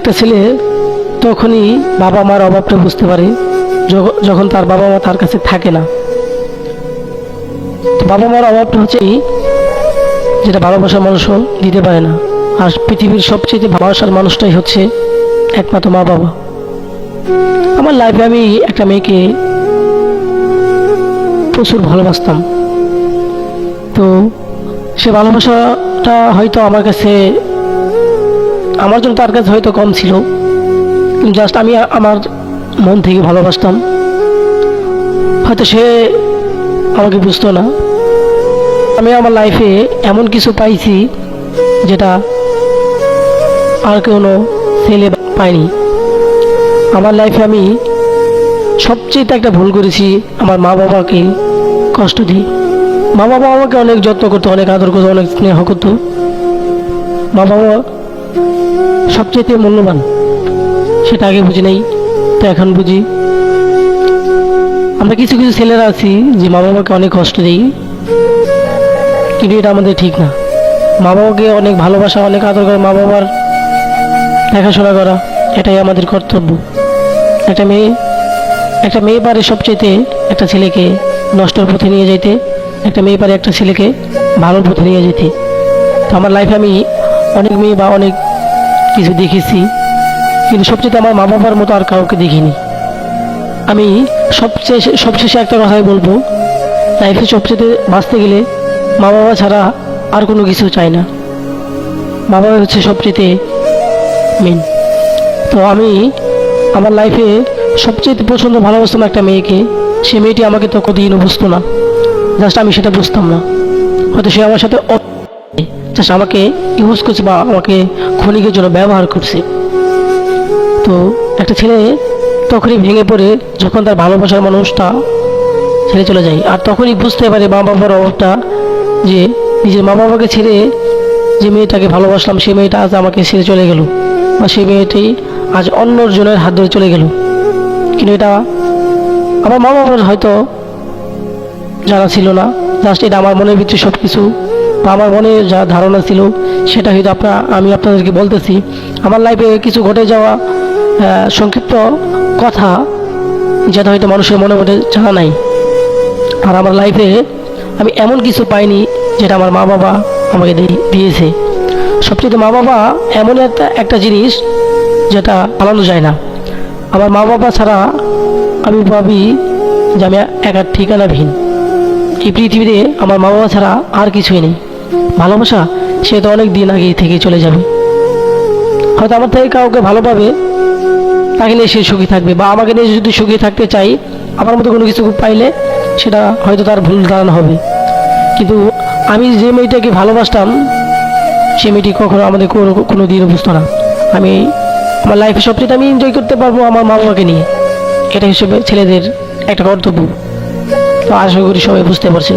একটা ছেলে তখনই বাবা মার অভাবটা বুঝতে পারে যখন তার বাবা মা তার কাছে থাকে না। বাবা মার অভাবটা হচ্ছে এই, যেটা ভালোবাসার মানুষও দিতে পারে না। আর পৃথিবীর সবচেয়ে ভালোবাসার মানুষটাই হচ্ছে একমাত্র মা বাবা। আমার লাইফে আমি একটা মেয়েকে প্রচুর ভালোবাসতাম। তো সে ভালোবাসাটা হয়তো আমার কাছে আমার জন্য তার কাছে হয়তো কম ছিল। জাস্ট আমি আমার মন থেকে ভালোবাসতাম। হয়তো সে আমাকে বুঝতো না। আমি আমার লাইফে এমন কিছু পাইছি যেটা আর কোনো ছেলে পায়নি। আমার লাইফে আমি সবচেয়ে একটা ভুল করেছি আমার মা বাবাকে কষ্ট দিই মা বাবা আমাকে অনেক যত্ন করতো, অনেক আদর করতো, অনেক স্নেহ করতো। মা বাবা সবচেয়ে মূল্যবান। সেটা আগে বুঝি নাই, তো এখন বুঝি। আমরা কিছু কিছু ছেলেরা আছি যে মা বাবাকে অনেক কষ্ট দিই, কিন্তু এটা আমাদের ঠিক না। মা বাবাকে অনেক ভালোবাসা, অনেক আদর করে মা বাবার দেখাশোনা করা, এটাই আমাদের কর্তব্য। একটা মেয়ে একটা মেয়ে পারে সবচেয়েতে একটা ছেলেকে নষ্টর পথে নিয়ে যেতে একটা মেয়ে পারে একটা ছেলেকে ভালোর পথে নিয়ে যেতে তো আমার লাইফে আমি অনেক মেয়ে বা অনেক কিছু দেখেছি, কিন্তু সবচেয়ে আমার মা বাবার মতো আর কাউকে দেখিনি। আমি সবচেয়ে সবশেষে একটা কথাই বলব, লাইফে সবচেয়ে বাঁচতে গেলে মা বাবা ছাড়া আর কোনো কিছু চাই না। মা বাবা হচ্ছে সবচেয়ে মেন তো আমি আমার লাইফে সবচেয়ে পছন্দ ভালোবাসতাম একটা মেয়েকে, সে মেয়েটি আমাকে তো কতদিনও বুঝতো না। জাস্ট আমি সেটা বুঝতাম না। হয়তো সে আমার সাথে জাস্ট আমাকে ইউজ করছে বা আমাকে ক্ষণিকের জন্য ব্যবহার করছে। তো একটা ছেলে তখনই ভেঙে পড়ে যখন তার ভালোবাসার মানুষটা ছেড়ে চলে যায়। আর তখনই বুঝতে পারে মা বাবার অভাবটা যে নিজের মা বাবাকে ছেড়ে যে মেয়েটাকে ভালোবাসলাম সেই মেয়েটা আজ আমাকে ছেড়ে চলে গেল বা সেই মেয়েটি আজ অন্য জনের হাত ধরে চলে গেল। কিন্তু এটা আমার মা বাবার হয়তো জানা ছিল না। জাস্ট এটা আমার মনের ভিতরে সব কিছু আমার মনে যা ধারণা ছিল, সেটা হয়তো আপনার, আমি আপনাদেরকে বলতেছি। আমার লাইফে কিছু ঘটে যাওয়া সংক্ষিপ্ত কথা যেটা হয়তো মানুষের মনে মনে জানা নাই। আর আমার লাইফে আমি এমন কিছু পাইনি, যেটা আমার মা বাবা আমাকে দিয়ে- দিয়েছে। সবচেয়ে মা বাবা এমন একটা একটা জিনিস যেটা পালানো যায় না। আমার মা বাবা ছাড়া আমি ভাবি যে আমি একার ঠিকানাবিহীন। এই পৃথিবীতে আমার মা বাবা ছাড়া আর কিছুই নেই। ভালোবাসা, সে তো অনেক দিন আগে থেকে চলে যাবে। হয়তো আমার থেকে কাউকে ভালো পাবে তাকে নিয়ে সে সুখী থাকবে বা আমাকে নিয়ে যদি সুখী থাকতে চাই, আমার মতো কোনো কিছু পাইলে সেটা হয়তো তার ভুল ধারণা হবে। কিন্তু আমি যে মেয়েটাকে ভালোবাসতাম, সে মেয়েটি কখনো আমাদের কোনো দিনও বুঝতো না। আমি আমার লাইফে সবচেয়ে আমি এনজয় করতে পারব আমার মা বাবাকে নিয়ে। এটা হিসেবে ছেলেদের একটা কর্তব্য। তো আশা করি সবাই বুঝতে পারছেন।